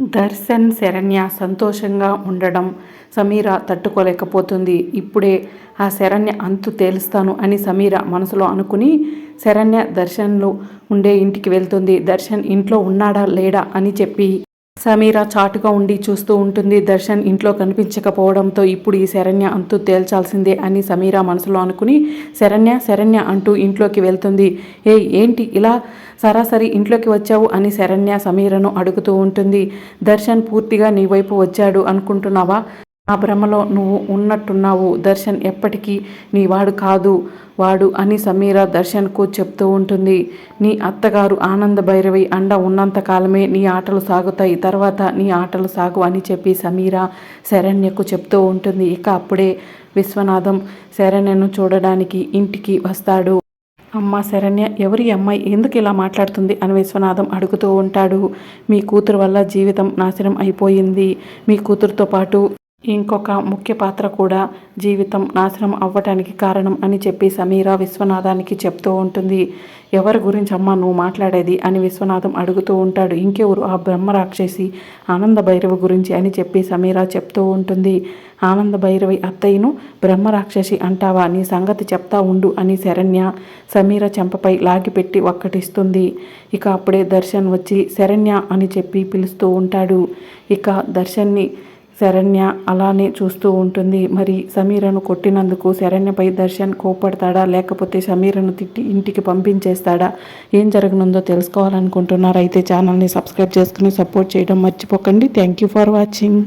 దర్శన్ శరణ్య సంతోషంగా ఉండడం సమీర తట్టుకోలేకపోతుంది. ఇప్పుడే ఆ శరణ్య అంతు తేలుస్తాను అని సమీర మనసులో అనుకుని శరణ్య దర్శన్లో ఉండే ఇంటికి వెళ్తుంది. దర్శన్ ఇంట్లో ఉన్నాడా లేడా అని చెప్పి సమీర చాటుగా ఉండి చూస్తూ ఉంటుంది. దర్శన్ ఇంట్లో కనిపించకపోవడంతో ఇప్పుడు ఈ శరణ్య అంతు తేల్చాల్సిందే అని సమీర మనసులో అనుకుని శరణ్య శరణ్య అంటూ ఇంట్లోకి వెళ్తుంది. ఏ ఏంటి ఇలా సరాసరి ఇంట్లోకి వచ్చావు అని శరణ్య సమీరను అడుగుతూ ఉంటుంది. దర్శన్ పూర్తిగా నీ వైపు వచ్చాడు అనుకుంటున్నావా? ఆ భ్రమలో నువ్వు ఉన్నట్టున్నావు. దర్శన్ ఎప్పటికీ నీ వాడు కాదు. వాడు అని సమీర దర్శన్కు చెప్తూ ఉంటుంది. నీ అత్తగారు ఆనంద భైరవి అండ ఉన్నంత కాలమే నీ ఆటలు సాగుతాయి. తర్వాత నీ ఆటలు సాగు అని చెప్పి సమీర శరణ్యకు చెప్తూ ఉంటుంది. ఇక అప్పుడే విశ్వనాథం శరణ్యను చూడడానికి ఇంటికి వస్తాడు. అమ్మ శరణ్య ఎవరి అమ్మాయి ఎందుకు ఇలా మాట్లాడుతుంది అని విశ్వనాథం అడుగుతూ ఉంటాడు. మీ కూతురు వల్ల జీవితం నాశనం అయిపోయింది. మీ కూతురుతో పాటు ఇంకొక ముఖ్య పాత్ర కూడా జీవితం నాశనం అవ్వటానికి కారణం అని చెప్పి సమీర విశ్వనాథానికి చెప్తూ ఉంటుంది. ఎవరి గురించి అమ్మ నువ్వు మాట్లాడేది అని విశ్వనాథం అడుగుతూ ఉంటాడు. ఇంకెవరు ఆ బ్రహ్మ రాక్షసి ఆనంద భైరవి గురించి అని చెప్పి సమీర చెప్తూ ఉంటుంది. ఆనంద భైరవి అత్తయ్యను బ్రహ్మ రాక్షసి అంటావా? నీ సంగతి చెప్తా ఉండు అని శరణ్య సమీర చెంపపై లాగిపెట్టి ఒక్కటిస్తుంది ఇక అప్పుడే దర్శన్ వచ్చి శరణ్య అని చెప్పి పిలుస్తూ ఉంటాడు. ఇక దర్శన్ని శరణ్య అలానే చూస్తూ ఉంటుంది. మరి సమీరను కొట్టినందుకు శరణ్యపై దర్శన్ కోపడతాడా లేకపోతే సమీరను తిట్టి ఇంటికి పంపించేస్తాడా? ఏం జరగనుందో తెలుసుకోవాలనుకుంటున్నారు? అయితే ఛానల్ని సబ్స్క్రైబ్ చేసుకుని సపోర్ట్ చేయడం మర్చిపోకండి. Thank you for watching.